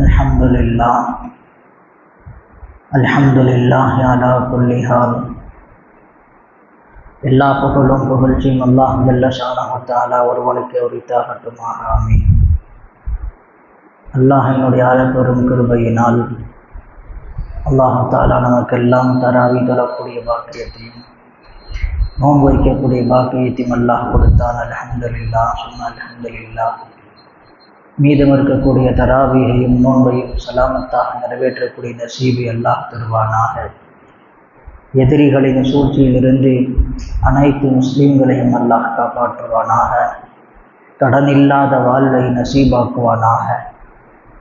الحمد لله الحمد لله على كل حال எல்லா புகழும் புகழ்ச்சியும் அல்லாஹ் ஜல்ல ஷானஹத்தாலா ஒருவனுக்கு உரித்தாகட்டுமாக ஆமீன் அல்லாஹினுடைய ஆழப்பெரும் கிருபையினால் அல்லாஹு தாலா நமக்கெல்லாம் தராவி தொழக்கூடிய பாக்கியத்தையும் நோன்பு வைக்கக்கூடிய பாக்கியத்தையும் அல்லாஹ் கொடுத்தான் அல்ஹம்துலில்லா சும்மா அல்ஹம்துலில்லா மீதம் இருக்கக்கூடிய தராவியையும் நோன்பையும் சலாமத்தாக நிறைவேற்றக்கூடிய நசீபி அல்லாஹ் தருவானாக. எதிரிகளின் சூழ்ச்சியிலிருந்து அனைத்து முஸ்லீம்களையும் அல்லாஹ் காப்பாற்றுவானாக. கடன் இல்லாத வாழ்வை நசீபாக்குவானாக.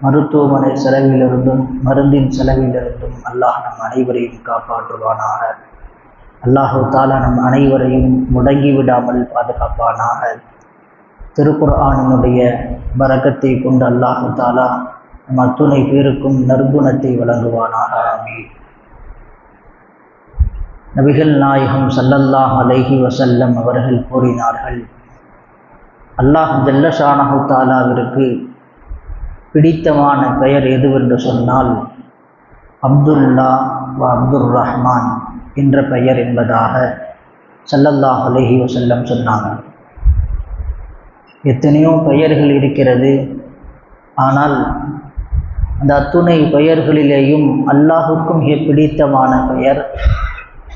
மருத்துவமனை செலவிலிருந்தும் மருந்தின் செலவிலிருந்தும் அல்லாஹ் நம் அனைவரையும் காப்பாற்றுவானாக. அல்லாஹு தாலா நம் அனைவரையும் முடங்கி விடாமல் பாதுகாப்பானாக. திருக்குர்ஆனினுடைய பரக்கத்தை கொண்டு அல்லாஹு தாலா நம் அத்துணை பேருக்கும் நற்குணத்தை வழங்குவானாக ஆமீன். நபிகள் நாயகம் சல்லல்லாஹ் அலைஹி வசல்லம் அவர்கள் கூறினார்கள் அல்லாஹ் ஜல்லஷானஹு தாலாவிற்கு பிடித்தமான பெயர் எதுவென்று சொன்னால் அப்துல்லா வ அப்துல் ரஹ்மான் என்ற பெயர் என்பதாக சல்லல்லாஹ் அலைஹி வசல்லம் சொன்னாங்க எத்தனையோ பெயர்கள் இருக்கிறது. ஆனால் அந்த அத்துணை பெயர்களிலேயும் அல்லாஹுக்கும் மிக பிடித்தமான பெயர்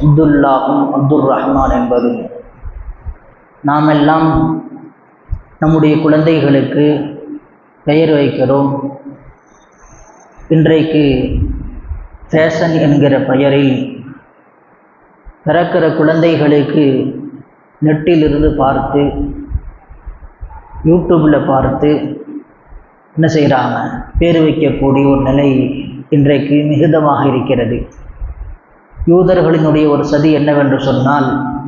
அப்துல்லாஹும் அப்துல் ரஹ்மான் என்பது. நாமெல்லாம் நம்முடைய குழந்தைகளுக்கு பெயர் வைக்கிறோம். இன்றைக்கு ஃபேஷன் என்கிற பெயரில் பிறக்கிற குழந்தைகளுக்கு நெட்டிலிருந்து பார்த்து யூடியூப்பில் பார்த்து என்ன செய்கிறாங்க பேர் வைக்கக்கூடிய ஒரு நிலை இன்றைக்கு மிகுதமாக இருக்கிறது. யூதர்களினுடைய ஒரு சதி என்னவென்று சொன்னால்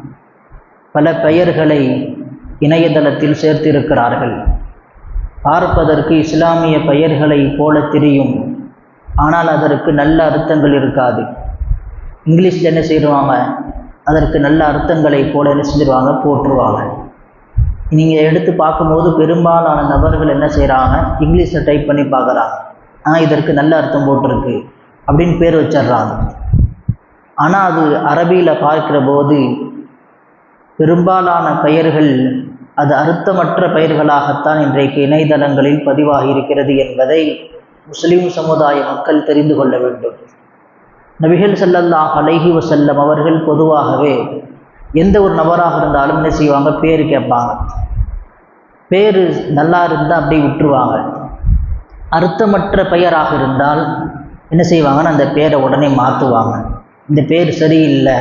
பல பெயர்களை இணையதளத்தில் சேர்த்திருக்கிறார்கள். பார்ப்பதற்கு இஸ்லாமிய பெயர்களை போல தெரியும். ஆனால் அதற்கு நல்ல அர்த்தங்கள் இருக்காது. இங்கிலீஷில் என்ன செய்வாங்க? அதற்கு நல்ல அர்த்தங்களை போல என்ன செஞ்சிருவாங்க? போட்டுருவாங்க நீங்கள் எடுத்து பார்க்கும்போது பெரும்பாலான நபர்கள் என்ன செய்கிறாங்க இங்கிலீஷில் டைப் பண்ணி பார்க்குறாங்க. ஆனால் இதற்கு நல்ல அர்த்தம் போட்டிருக்கு அப்படின்னு பேர் வச்சிடுறாங்க. ஆனால் அது அரபியில் பார்க்கிற போது பெரும்பாலான பெயர்கள் அது அர்த்தமற்ற பெயர்களாகத்தான் இன்றைக்கு இணையதளங்களில் பதிவாகி இருக்கிறது என்பதை முஸ்லீம் சமுதாய மக்கள் தெரிந்து கொள்ள வேண்டும். நபிகள் செல்லல்லாஹ் அலைஹி வசல்லம் அவர்கள் பொதுவாகவே எந்த ஒரு நபராக இருந்தாலும் என்ன செய்வாங்க? பேர் கேட்பாங்க. பேர் நல்லா இருந்தால் அப்படியே விட்டுருவாங்க. அர்த்தமற்ற பெயராக இருந்தால் என்ன செய்வாங்கன்னா அந்த பேரை உடனே மாற்றுவாங்க இந்த பேர் சரியில்லை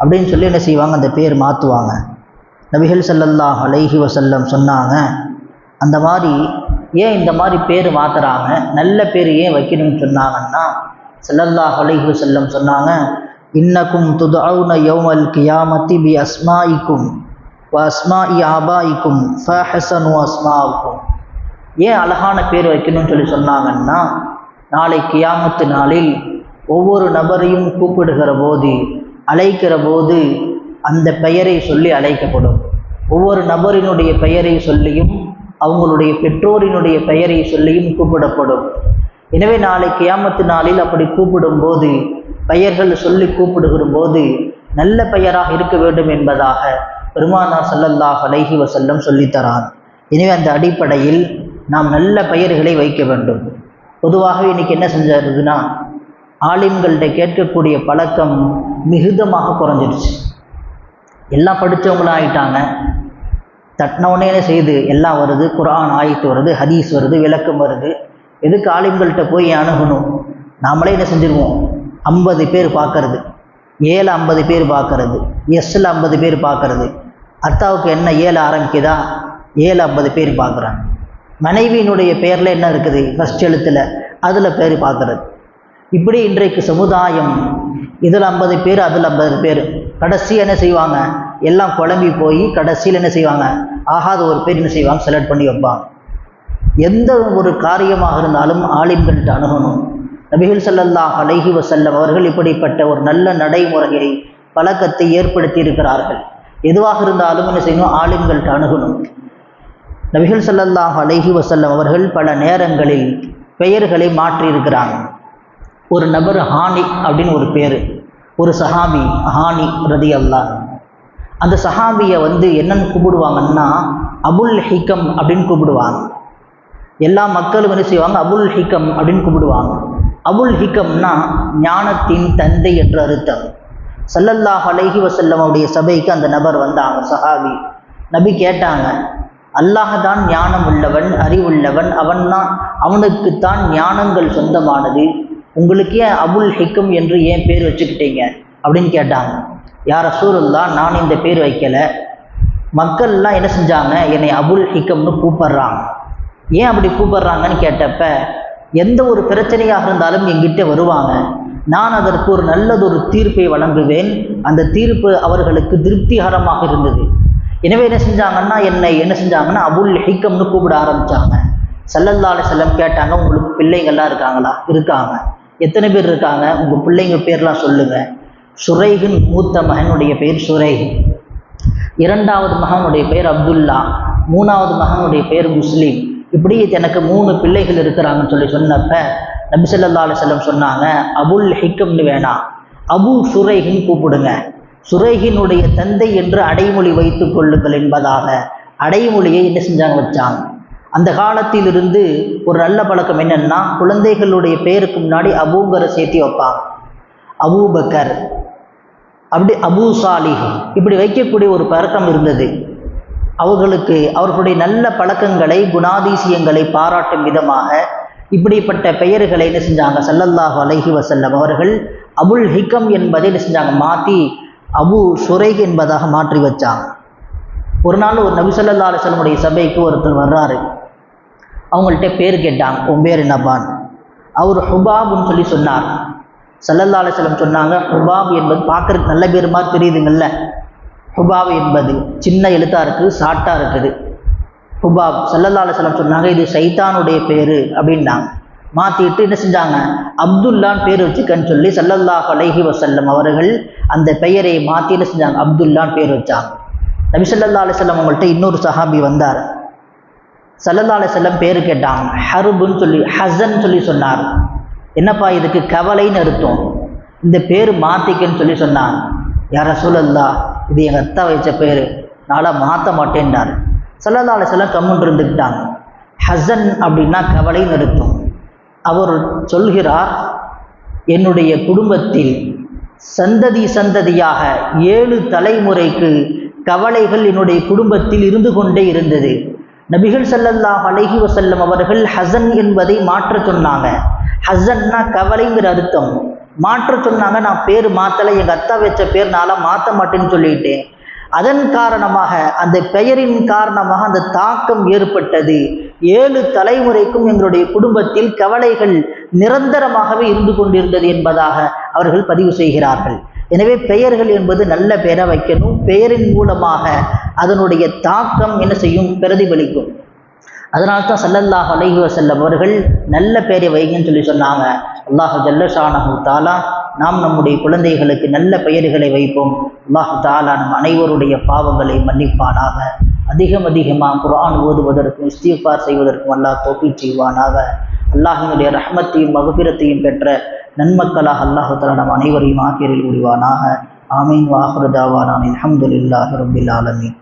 அப்படின்னு சொல்லி என்ன செய்வாங்க? அந்த பேர் மாற்றுவாங்க நபிகள் சல்லல்லாஹ் அலைஹி வசல்லம் சொன்னாங்க அந்த மாதிரி ஏன் இந்த மாதிரி பேர் மாற்றுறாங்க நல்ல பேர் ஏன் வைக்கணும்னு சொன்னாங்கன்னா சல்லல்லாஹ் அலைஹி வசல்லம் சொன்னாங்க இன்னக்கும் துதவுன யௌமல் கியாமத்தி பி அஸ்மாயிக்கும் வ இ ஆபாயிக்கும் ஃபஹசனு அஸ்மாவுக்கும் ஏன் அழகான பேர் வைக்கணும்னு சொல்லி சொன்னாங்கன்னா நாளை கியாமத்து நாளில் ஒவ்வொரு நபரையும் கூப்பிடுகிற போது அழைக்கிற போது அந்த பெயரை சொல்லி அழைக்கப்படும். ஒவ்வொரு நபரினுடைய பெயரை சொல்லியும் அவங்களுடைய பெற்றோரினுடைய பெயரை சொல்லியும் கூப்பிடப்படும். எனவே நாளை கியாமத்து நாளில் அப்படி கூப்பிடும்போது பெயர்கள் சொல்லி கூப்பிடுகிற போது நல்ல பெயராக இருக்க வேண்டும் என்பதாக பெருமானார் சல்லல்லாஹ் அலைஹி வசல்லம் சொல்லித்தரான் எனவே அந்த அடிப்படையில் நாம் நல்ல பெயர்களை வைக்க வேண்டும். பொதுவாகவே இன்னைக்கு என்ன செஞ்சிருக்குன்னா ஆலிம்கள்கிட்ட கேட்கக்கூடிய பழக்கம் மிகுதமாக குறைஞ்சிருச்சு எல்லாம் படித்தவங்களும் ஆயிட்டாங்க. தட்டினவுடனே செய்து எல்லாம் வருது குரான் ஆயத்து வருது ஹதீஸ் வருது விளக்கம் வருது. எதுக்கு ஆலிம்கள்கிட்ட போய் அணுகணும்? நாமளே என்ன செஞ்சுருவோம்? ஐம்பது பேர் பார்க்கறது. ஏழு ஐம்பது பேர் பார்க்கறது. எஸ்ஸில் ஐம்பது பேர் பார்க்கறது. அத்தாவுக்கு என்ன ஏழு ஆரம்பிக்குதா? ஏழு ஐம்பது பேர் பார்க்குறாங்க. மனைவியினுடைய பேரில் என்ன இருக்குது? ஃபஸ்ட் எழுத்தில். அதில் பேர் பார்க்கறது. இப்படி இன்றைக்கு சமுதாயம் இதில் ஐம்பது பேர் அதில் ஐம்பது பேர். கடைசி என்ன செய்வாங்க? எல்லாம் குழம்பி போய் கடைசியில் என்ன செய்வாங்க? ஆகாத ஒரு பேர் என்ன செய்வாங்க? செலக்ட் பண்ணி வைப்பாங்க. எந்த ஒரு காரியமாக இருந்தாலும் ஆலிம்கள்கிட்ட அணுகணும். நபிகள் சல்லல்லாஹ் அலஹி வசல்லம் அவர்கள் இப்படிப்பட்ட ஒரு நல்ல நடைமுறையை பழக்கத்தை ஏற்படுத்தி இருக்கிறார்கள் எதுவாக இருந்தாலும் என்ன செய்யணும்? ஆலிம்கள்கிட்ட அணுகணும். நபிகள் சல்லல்லாஹ் அலஹி வசல்லம் அவர்கள் பல நேரங்களில் பெயர்களை மாற்றியிருக்கிறாங்க. ஒரு நபர் ஹானி அப்படின்னு ஒரு பேர். ஒரு சஹாபி ஹானி ரதி அல்லா அந்த சஹாபியை வந்து என்னன்னு கூப்பிடுவாங்கன்னா அபுல் ஹிக்கம் அப்படின்னு கூப்பிடுவாங்க. எல்லா மக்களும் என்ன செய்வாங்க? அபுல் ஹிக்கம் அப்படின்னு கூப்பிடுவாங்க. அபுல் ஹிகம்னா ஞானத்தின் தந்தை என்று அர்த்தம். சல்லல்லாஹ் அலைஹி வஸல்லமுடைய சபைக்கு அந்த நபர் வந்தாங்க சஹாபி. நபி கேட்டாங்க அல்லாஹ் தான் ஞானம் உள்ளவன் அறிவுள்ளவன். அவன் தான் அவனுக்குத்தான் ஞானங்கள் சொந்தமானது. உங்களுக்கு ஏன் அபுல் ஹிக்கம் என்று ஏன் பேர் வச்சுக்கிட்டீங்க? அப்படின்னு கேட்டாங்க. யார் ரசூலுல்லா நான் இந்த பேர் வைக்கலை. மக்கள்லாம் என்ன செஞ்சாங்க? என்னை அபுல் ஹிக்கம்னு கூப்பிடுறாங்க. ஏன் அப்படி கூப்பிடுறாங்கன்னு கேட்டப்ப எந்த ஒரு பிரச்சனையாக இருந்தாலும் எங்கிட்ட வருவாங்க. நான் அதற்கு ஒரு நல்லதொரு தீர்ப்பை வழங்குவேன். அந்த தீர்ப்பு அவர்களுக்கு திருப்திகரமாக இருந்தது. எனவே என்ன செஞ்சாங்கன்னா என்னை என்ன செஞ்சாங்கன்னா அபுல் ஹிக்கம்னு கூப்பிட ஆரம்பித்தாங்க சல்லல்லா செல்லம் கேட்டாங்க உங்களுக்கு பிள்ளைங்கள்லாம் இருக்காங்களா? இருக்காங்க. எத்தனை பேர் இருக்காங்க? உங்கள் பிள்ளைங்க பேர்லாம் சொல்லுங்க. சுரைகின் மூத்த மகனுடைய பெயர் சுரைஹ் இரண்டாவது மகனுடைய பெயர் அப்துல்லா. மூணாவது மகனுடைய பெயர் முஸ்லீம். இப்படி எனக்கு மூணு பிள்ளைகள் இருக்கிறாங்கன்னு சொல்லி சொன்னப்ப நபிசல்லா அலிசல்லம் சொன்னாங்க அபுல் ஹிக்கம்னு வேணாம் அபு சுரைஹின் கூப்பிடுங்க. சுரேகினுடைய தந்தை என்று அடைமொழி வைத்துக் கொள்ளுங்கள் என்பதாக அடைமொழியை என்ன செஞ்சாங்க வச்சாங்க. அந்த காலத்திலிருந்து ஒரு நல்ல பழக்கம் என்னன்னா குழந்தைகளுடைய பெயருக்கு முன்னாடி அபூங்கரை சேர்த்தி வைப்பாங்க. அபூபக்கர் அப்படி அபூ சாலிஹ் இப்படி வைக்கக்கூடிய ஒரு பழக்கம் இருந்தது. அவர்களுக்கு அவர்களுடைய நல்ல பழக்கங்களை குணாதிசயங்களை பாராட்டும் விதமாக இப்படிப்பட்ட பெயர்களை என்ன செஞ்சாங்க? சல்லல்லாஹு அலஹி வசல்லம் அவர்கள் அபுல் ஹிக்கம் என்பதை என்ன செஞ்சாங்க? மாற்றி அபு சுரைக் என்பதாக மாற்றி வச்சாங்க. ஒரு நாள் ஒரு நபிசல்லா ஸல்லல்லாஹு சபைக்கு ஒருத்தர் வர்றாரு. அவங்கள்ட்ட பேர் கேட்டாங்க. உன் பேர் என்னப்பான்? அவர் ஹுபாப்னு சொல்லி சொன்னார். சல்லல்லா அலிஸ்லம் சொன்னாங்க ஹுபாப் என்பது பார்க்கறதுக்கு நல்ல பேர் மாதிரி தெரியுதுங்கள்ல. ஹுபாப் என்பது சின்ன எழுத்தாக இருக்குது சாட்டாக இருக்குது. ஹுபாப் சல்லல்லா அலிஸ்லம் சொன்னாங்க இது சைத்தானுடைய பேர் அப்படின்னாங்க. மாற்றிட்டு என்ன செஞ்சாங்க? அப்துல்லான்னு பேர் வச்சுக்கன்னு சொல்லி சல்லல்லாஹ் அலைஹி வசல்லம் அவர்கள் அந்த பெயரை மாற்றி என்ன செஞ்சாங்க? அப்துல்லான்னு பேர் வச்சாங்க. நபி ஸல்லல்லாஹு அலைஹி அவங்கள்ட்ட இன்னொரு சஹாபி வந்தார். சல்லல்லா அலிஸ்லம் பேர் கேட்டாங்க ஹருபுன்னு சொல்லி ஹசன் சொல்லி சொன்னார். என்னப்பா இதுக்கு கவலைன்னு அர்த்தம்? இந்த பேர் மாற்றிக்கன்னு சொல்லி சொன்னாங்க. யார சூழல்லா இது எங்கள் அத்தா வச்ச பேர். நாளாக மாற்ற மாட்டேன்னார் சல்லல்லா அலிஸ்லாம் கம்முன்னு இருந்துக்கிட்டாங்க. ஹசன் அப்படின்னா கவலை அர்த்தம் அவர் சொல்கிறார் என்னுடைய குடும்பத்தில் சந்ததி சந்ததியாக ஏழு தலைமுறைக்கு கவலைகள் என்னுடைய குடும்பத்தில் இருந்து கொண்டே இருந்தது. நபிகள் ஸல்லல்லாஹு அலஹி வசல்லம் அவர்கள் ஹசன் என்பதை மாற்ற சொன்னாங்க. ஹசன்னா கவலைங்கிற அர்த்தம். மாற்ற சொன்னாங்க நான் பேர் மாற்றலை எங்கள் அத்தா வச்ச பேர் நான்லாம் மாற்ற மாட்டேன்னு சொல்லிட்டேன். அதன் காரணமாக அந்த பெயரின் காரணமாக அந்த தாக்கம் ஏற்பட்டது. ஏழு தலைமுறைக்கும் எங்களுடைய குடும்பத்தில் கவலைகள் நிரந்தரமாகவே இருந்து கொண்டிருந்தது என்பதாக அவர்கள் பதிவு செய்கிறார்கள். எனவே பெயர்கள் என்பது நல்ல பெயரை வைக்கணும். பெயரின் மூலமாக அதனுடைய தாக்கம் என்ன செய்யும்? பிரதிபலிக்கும். அதனால்தான் சல்லல்லாஹ் அலைஹி வஸல்லம் அவர்கள் நல்ல பெயரை வைங்கன்னு சொல்லி சொன்னாங்க. அல்லாஹு ஜல்லஷானஹு தாலா நாம் நம்முடைய குழந்தைகளுக்கு நல்ல பெயர்களை வைப்போம். அல்லாஹு தாலா நம் அனைவருடைய பாவங்களை மன்னிப்பானாக. அதிகம் அதிகமாக குரான் ஓதுவதற்கும் இஸ்திஃபார் செய்வதற்கும் அல்லாஹ் தோப்பி செய்வானாக. அல்லாஹினுடைய ரஹமத்தையும் மகபிரத்தையும் பெற்ற நன்மக்களாக அல்லாஹு தாலா நம் அனைவரையும் ஆக்கியரில் உருவானாக ஆமீன் வாஹுரதாவானான் அல்ஹம்துலில்லாஹி ரப்பில் ஆலமீன்.